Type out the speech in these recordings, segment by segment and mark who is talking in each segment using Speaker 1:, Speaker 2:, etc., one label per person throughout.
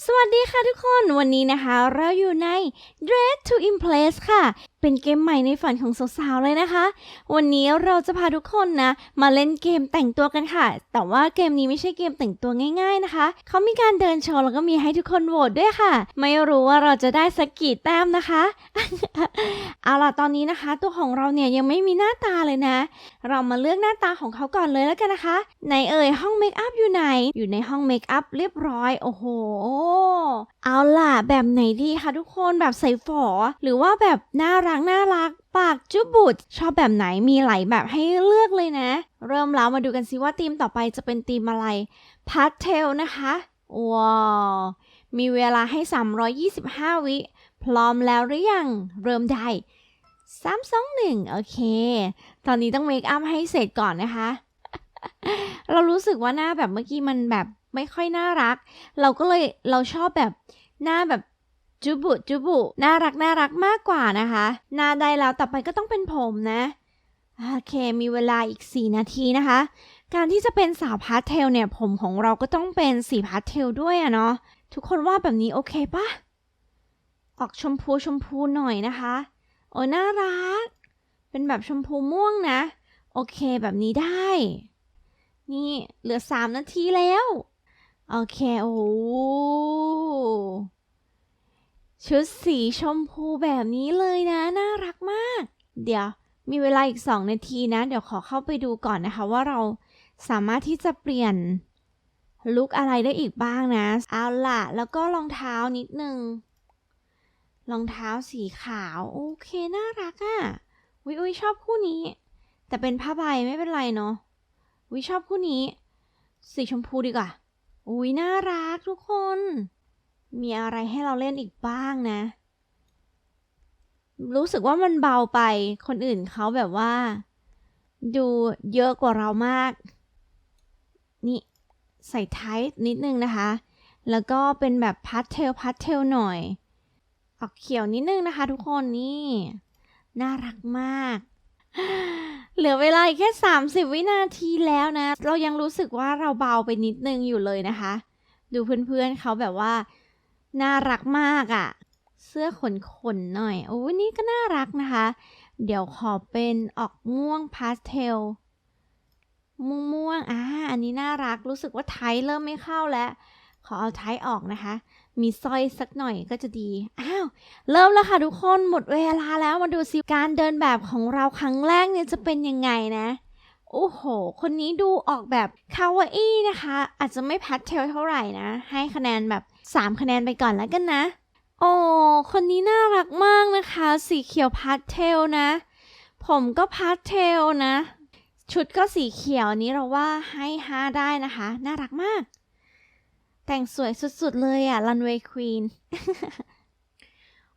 Speaker 1: สวัสดีค่ะทุกคนวันนี้นะคะเราอยู่ใน Dress to Impress ค่ะ เป็นเกมใหม่ในฝันของสาวๆเลยนะคะ วันนี้เราจะพาทุกคนนะ มาเล่นเกมแต่งตัวกันค่ะ แต่ว่าเกมนี้ไม่ใช่เกมแต่งตัวง่าย ๆนะคะ เขามีการเดินโชว์แล้วก็มีให้ทุกคนโหวตด้วยค่ะ ไม่รู้ว่าเราจะได้สักกี่แต้มนะคะ เอาล่ะตอนนี้นะคะ ตัวของเราเนี่ยยังไม่มีหน้าตาเลยนะ เรามาเลือกหน้าตาของเขาก่อนเลยแล้วกันนะคะไหนเอ่ยห้องเมคอัพอยู่ไหน อยู่ในห้องเมคอัพเรียบร้อยโอ้โหเอาล่ะแบบไหนดีคะทุกคนแบบใส่ฝอ หรือว่าแบบน่ารักน่ารักปากจุบุดชอบแบบไหนมีหลายแบบให้เลือกเลยนะ เริ่มแล้วมาดูกันสิว่าธีมต่อไปจะเป็นธีมอะไรพาสเทลนะคะว้าวมีเวลาให้ 325 วิพร้อมแล้วหรือยัง เริ่มได้ 3 2 1โอเค ตอนนี้ต้องเมคอัพให้เสร็จก่อนนะคะ เรารู้สึกว่าหน้าแบบเมื่อกี้มันแบบไม่ค่อยน่ารัก เราก็เลยเราชอบแบบหน้าแบบจุบุจุบุน่ารักน่ารักมากกว่านะคะหน้าได้แล้วต่อไปก็ต้องเป็นผมนะโอเค มีเวลาอีก 4 นาทีนะคะ การที่จะเป็นสาวพาสเทลเนี่ย ผมของเราก็ต้องเป็นสีพาสเทลด้วยอะเนาะทุกคนว่าแบบนี้โอเคปะออกชมพูชมพูหน่อยนะคะ โอ้น่ารัก เป็นแบบชมพูม่วงนะ โอเคแบบนี้ได้ นี่เหลือ3นาทีแล้ว โอเค โอ้ชุดสีชมพูแบบนี้เลยนะ น่ารักมาก เดี๋ยวมีเวลาอีก 2 นาทีนะ เดี๋ยวขอเข้าไปดูก่อนนะคะว่าเราสามารถที่จะเปลี่ยนลุคอะไรได้อีกบ้างนะ เอาล่ะ แล้วก็รองเท้านิดนึง รองเท้าสีขาว โอเค น่ารักอะ่ะวิวิชอบคู่นี้ แต่เป็นผ้าใบไม่เป็นไรเนาะวิชอบคู่นี้ สีชมพูดีกว่าอุ้ยน่ารักทุกคน มีอะไรให้เราเล่นอีกบ้างนะ รู้สึกว่ามันเบาไป คนอื่นเขาแบบว่า ดูเยอะกว่าเรามาก นี่ใส่ไทท์นิดนึงนะคะ แล้วก็เป็นแบบพาสเทลพาสเทลหน่อย ออกเขียวนิดนึงนะคะทุกคนนี่ น่ารักมาก เหลือเวลาแค่ 30 วินาทีแล้วนะ เรายังรู้สึกว่าเราเบาไปนิดนึงอยู่เลยนะคะ ดูเพื่อนๆเขาแบบว่า น่ารักมากอะ่ะ เสื้อขนขนหน่อย โอ้นี่ก็น่ารักนะคะ เดี๋ยวขอเป็นออกม่วงพาสเทลม่วงม่วงอ่าอันนี้น่ารัก รู้สึกว่าไทยเริ่มไม่เข้าแล้ว ขอเอาไทยออกนะคะ มีสร้อยสักหน่อยก็จะดีอ้า วเริ่มแล้วค่ะทุกคนหมดเวลาแล้วมาดูสิการเดินแบบของเราครั้งแรกเนี่ยจะเป็นยังไงนะโอ้โห คนนี้ดูออกแบบคาวาอี้นะคะ อาจจะไม่แพทเทลเท่าไหร่นะ ให้คะแนนแบบ 3 คะแนนไปก่อนแล้วกันนะ โอ้คนนี้น่ารักมากนะคะ สีเขียวพาสเทลนะ ผมก็พาสเทลนะ ชุดก็สีเขียวนี้เราว่าให้5ได้นะคะ น่ารักมาก แต่งสวยสุดๆเลยอะรันเวย์ควีน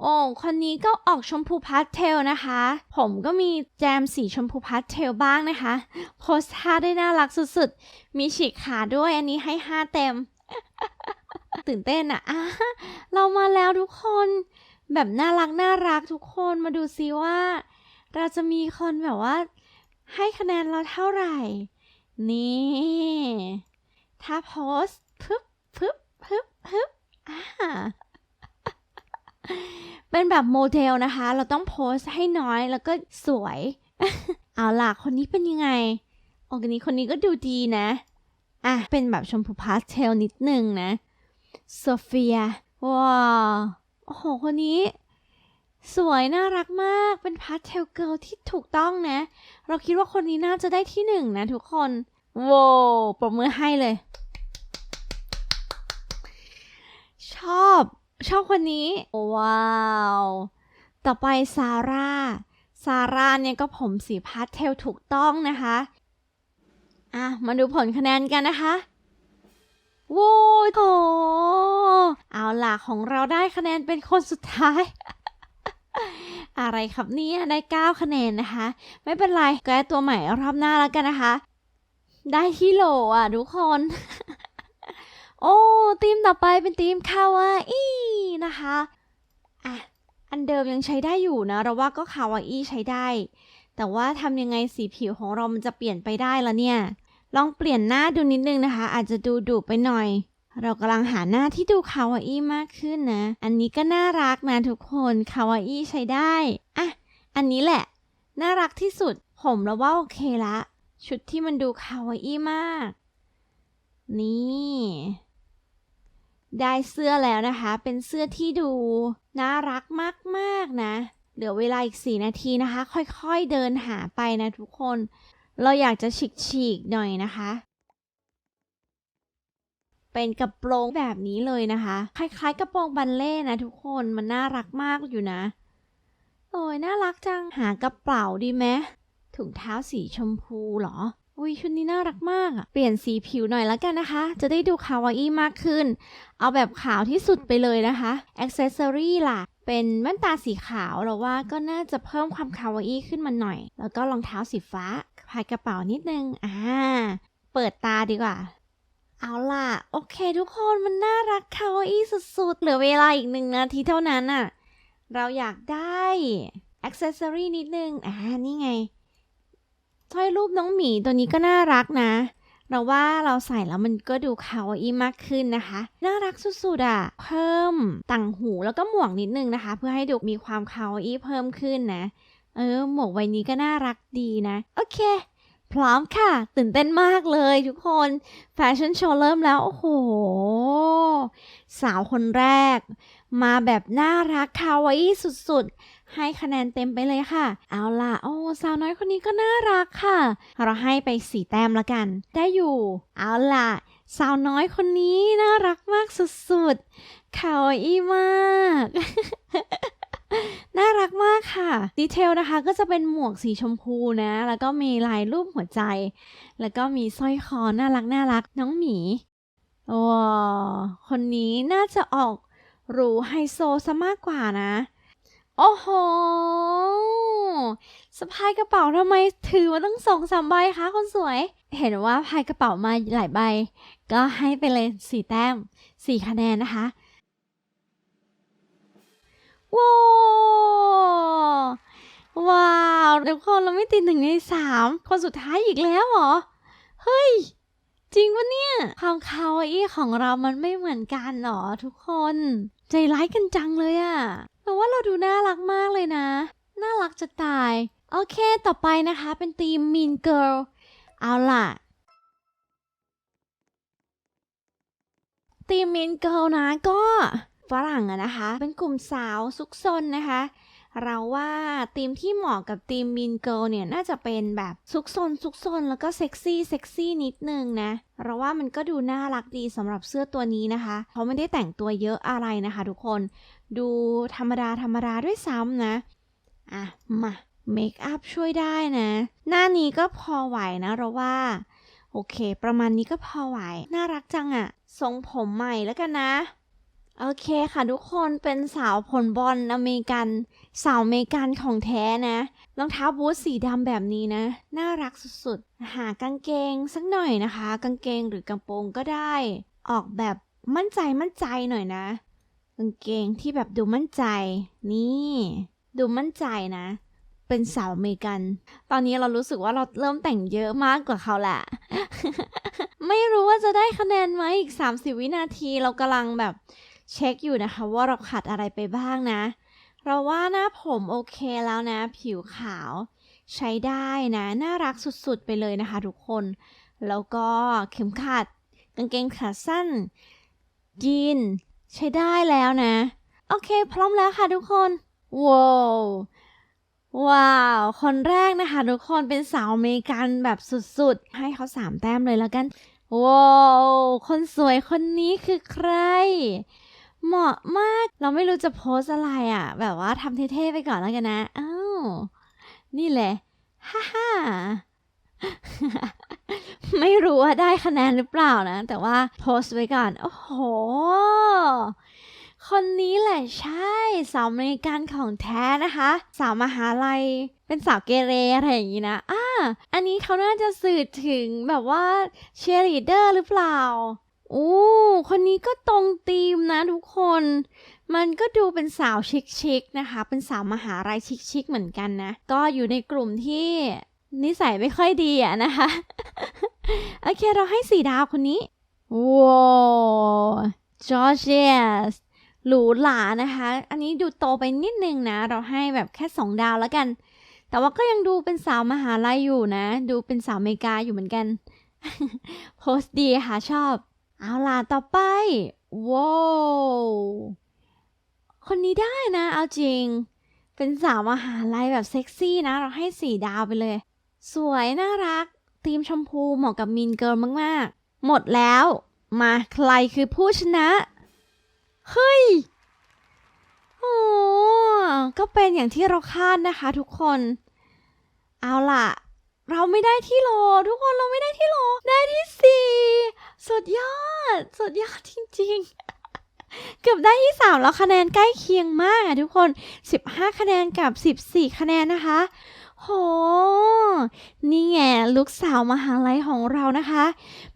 Speaker 1: โอ้คนนี้ก็ออกชมพูพาสเทลนะคะ ผมก็มีแจมสีชมพูพาสเทลบ้างนะคะ โพสท่าได้น่ารักสุดๆ มีฉีกขาด้วยอันนี้ให้5เต็ม ตื่นเต้นอะอะ เรามาแล้วทุกคน แบบน่ารักน่ารักทุกคนมาดูซิว่า เราจะมีคนแบบว่า ให้คะแนนเราเท่าไหร่ นี่ ถ้าโพสต์พึบพึบพึบพึบอ่า เป็นแบบโมเดลนะคะ เราต้องโพสต์ให้น้อยแล้วก็สวย เอาล่ะ คนนี้เป็นยังไงโอ้คนี้คนนี้ก็ดูดีนะ อะ เป็นแบบชมพูพาสเทลนิดนึงนะโซเฟีย ว้าว โอ้โห คนนี้ สวยน่ารักมาก เป็นพาสเทลเกิลที่ถูกต้องนะ เราคิดว่าคนนี้น่าจะได้ที่หนึ่งนะทุกคนโว้วปรบมือให้เลย ชอบ ชอบคนนี้ ว้าว ต่อไปซาร่า ซาร่าเนี่ยก็ผมสีพาสเทลถูกต้องนะคะ อะ มาดูผลคะแนนกันนะคะโว้ยโถเอาล่ะของเราได้คะแนนเป็นคนสุดท้าย อะไรครับเนี่ยได้ 9 คะแนนนะคะ ไม่เป็นไรแก้ตัวใหม่รอบหน้าแล้วกันนะคะ ได้ที่โหลอะทุกคน อ้ทีมต่อไปเป็นทีมคาวาอี้นะคะอะอันเดิมยังใช้ได้อยู่นะ เราว่าก็คาวาอี้ใช้ได้ แต่ว่าทำยังไงสีผิวของเรามันจะเปลี่ยนไปได้ละเนี่ย ลองเปลี่ยนหน้าดูนิดนึงนะคะ อาจจะดูดุไปหน่อย เรากำลังหาหน้าที่ดูคาวาอี้มากขึ้นนะ อันนี้ก็น่ารักนะทุกคนคาวาอี้ใช้ได้อะอันนี้แหละ น่ารักที่สุด ผมเราว่าโอเคละ ชุดที่มันดูคาวาอี้มาก นี่ ได้เสื้อแล้วนะคะ เป็นเสื้อที่ดูน่ารักมากๆนะเหลือเวลาอีก 4 นาทีนะคะ ค่อยๆเดินหาไปนะทุกคน เราอยากจะฉีกๆหน่อยนะคะ เป็นกระโปรงแบบนี้เลยนะคะ คล้ายๆ กระโปรงบัลเล่ต์นะทุกคน มันน่ารักมากอยู่นะ โอ้ยน่ารักจัง หากระเป๋าดีไหมถุงเท้าสีชมพูเหรอ อุ้ยชุดนี้น่ารักมากอะเปลี่ยนสีผิวหน่อยแล้วกันนะคะ จะได้ดูคาวาอี้มากขึ้น เอาแบบขาวที่สุดไปเลยนะคะอ c เซสซอรี่ล่ะ เป็นแว่นตาสีขาวเราว่าก็น่าจะเพิ่มความคาวาอี้ขึ้นมาหน่อย แล้วก็รองเท้าสีฟ้าพายกระเป๋านิดนึง อ่า เปิดตาดีกว่า เอาล่ะ โอเคทุกคนมันน่ารักคาวาอี้สุดๆ เหลือเวลาอีกหนึ่งนาทีเท่านั้นน่ะเราอยากได้อ c เซสซอรี่นิดนึง อ่า นี่ไง สร้อยรูปน้องหมีตัวนี้ก็น่ารักนะ เราว่าเราใส่แล้วมันก็ดูคาวาอีมากขึ้นนะคะ น่ารักสุดๆอะ เพิ่มต่างหูแล้วก็หมวกนิดนึงนะคะ เพื่อให้ดูมีความคาวาอีเพิ่มขึ้นนะ เออ หมวกใบนี้ก็น่ารักดีนะ โอเค พร้อมค่ะ ตื่นเต้นมากเลยทุกคน แฟชั่นโชว์เริ่มแล้ว โอ้โห สาวคนแรก มาแบบน่ารักคาวาอีสุดๆ ให้คะแนนเต็มไปเลยค่ะ เอาล่ะ โอ้สาวน้อยคนนี้ก็น่ารักค่ะ เราให้ไปสี่แต้มละกัน ได้อยู่ เอาล่ะ สาวน้อยคนนี้น่ารักมากสุดๆคาวอีมากน่ารักมากค่ะ ดีเทลนะคะก็จะเป็นหมวกสีชมพูนะ แล้วก็มีลายรูปหัวใจ แล้วก็มีสร้อยคอน่ารักน่ารักน้องหมีว้คนนี้น่าจะออกหรูไฮโซซะมากกว่านะ โอ้โหสะพายกระเป๋าทำไมถือมาตั้งสองสามใบคะคนสวย เห็นว่าพายกระเป๋ามาหลายใบ ก็ให้ไปเลยสี่แต้มสี่คะแนนนะคะว้าวว้าวทุกคนเราไม่ติดหนึ่งในสามคนสุดท้ายอีกแล้วเหรอ เฮ้ย จริงปะเนี่ย ความคาวอี้ของเรามันไม่เหมือนกันเหรอทุกคน ใจร้ายกันจังเลยอะ แต่ว่าเราดูน่ารักมากเลยนะ น่ารักจะตาย โอเคต่อไปนะคะเป็นทีม Mean Girl เอาล่ะทีม Mean Girl นะก็ฝรั่งอะนะคะ เป็นกลุ่มสาวซุกซนนะคะ เราว่าทีมที่เหมาะกับทีม Mean Girl เนี่ยน่าจะเป็นแบบซุกซนซุกซนแล้วก็เซ็กซี่เซ็กซี่นิดนึงนะเราว่ามันก็ดูน่ารักดีสำหรับเสื้อตัวนี้นะคะ เขาไม่ได้แต่งตัวเยอะอะไรนะคะทุกคน ดูธรรมดาธรรมดาด้วยซ้ำนะ อะ มาเมคอัพช่วยได้นะ หน้านี้ก็พอไหวนะเราว่า โอเค ประมาณนี้ก็พอไหว น่ารักจังอะทรงผมใหม่แล้วกันนะ โอเคค่ะทุกคนเป็นสาวผลบอลอเมริกัน สาวอเมริกันของแท้นะรองเท้าบูทสีดำแบบนี้นะ น่ารักสุดๆ หากางเกงสักหน่อยนะคะ กางเกงหรือกระโปรงก็ได้ ออกแบบมั่นใจมั่นใจหน่อยนะ กางเกงที่แบบดูมั่นใจ นี่ ดูมั่นใจนะ เป็นสาวอเมริกัน ตอนนี้เรารู้สึกว่าเราเริ่มแต่งเยอะมากกว่าเขาแหละ ไม่รู้ว่าจะได้คะแนนไหมอีก 30 วินาทีเรากำลังแบบเช็คอยู่นะคะ ว่าเราขาดอะไรไปบ้างนะ เราว่าหน้าผมโอเคแล้วนะ ผิวขาว ใช้ได้นะ น่ารักสุดๆไปเลยนะคะทุกคน แล้วก็เข็มขัดกางเกงขาสั้นยีน ใช้ได้แล้วนะ โอเค พร้อมแล้วค่ะทุกคนว้าวว้าว คนแรกนะคะ ทุกคนเป็นสาวอเมริกันแบบสุดๆ ให้เขาสามแต้มเลยแล้วกันว้าวคนสวยคนนี้คือใคร เหมาะมากเราไม่รู้จะโพสอะไรอะ่ะ แบบว่าทำเท่ๆไปก่อนแล้วกันนะอ้าวนี่แหละฮ่าฮ่า ไม่รู้ว่าได้คะแนนหรือเปล่านะ แต่ว่าโพสต์ไว้ก่อน โอ้โห คนนี้แหละใช่สาวอเมริกันของแท้นะคะ สาวมหาลัยเป็นสาวเกเรอะไรอย่างนี้นะ อ่า อันนี้เขาน่าจะสื่อถึงแบบว่าเชียร์ลีเดอร์หรือเปล่าอู้คนนี้ก็ตรงธีมนะทุกคน มันก็ดูเป็นสาวชิคๆนะคะ เป็นสาวมหาลัยชิคๆเหมือนกันนะ ก็อยู่ในกลุ่มที่ นิสัยไม่ค่อยดีอะนะคะ โอเคเราให้สี่ดาวคนนี้ว้าวจอร์เจีสหรูหรานะคะ อันนี้ดูโตไปนิดนึงนะ เราให้แบบแค่สองดาวแล้วกัน แต่ว่าก็ยังดูเป็นสาวมหาลัยอยู่นะ ดูเป็นสาวอเมริกาอยู่เหมือนกันโพสต์ดีค่ะชอบ เอาล่ะต่อไปว้าวคนนี้ได้นะ เอาจริง เป็นสาวมหาลัยแบบเซ็กซี่นะ เราให้สี่ดาวไปเลย สวยน่ารักทีมชมพูเหมาะกับมินเกิร์ลมากๆ หมดแล้ว มาใครคือผู้ชนะ เฮ้ยโอ้ก็เป็นอย่างที่เราคาดนะคะทุกคน เอาล่ะ เราไม่ได้ที่โล ทุกคนเราไม่ได้ที่โล ได้ที่สี่สุดยอด สุดยอดจริงๆเกือบได้ที่สามแล้วคะแนนใกล้เคียงมากอะทุกคน 15 คะแนนกับ 14 คะแนนนะคะ โห นี่ไงลูกสาวมหาลัยของเรานะคะ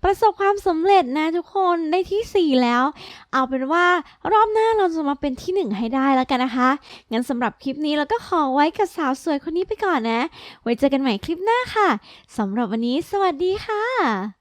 Speaker 1: ประสบความสำเร็จนะทุกคนได้ที่ 4 แล้ว เอาเป็นว่ารอบหน้าเราจะมาเป็นที่ 1 ให้ได้แล้วกันนะคะงั้นสำหรับคลิปนี้เราก็ขอไว้กับสาวสวยคนนี้ไปก่อนนะ ไว้เจอกันใหม่คลิปหน้าค่ะสำหรับวันนี้ สวัสดีค่ะ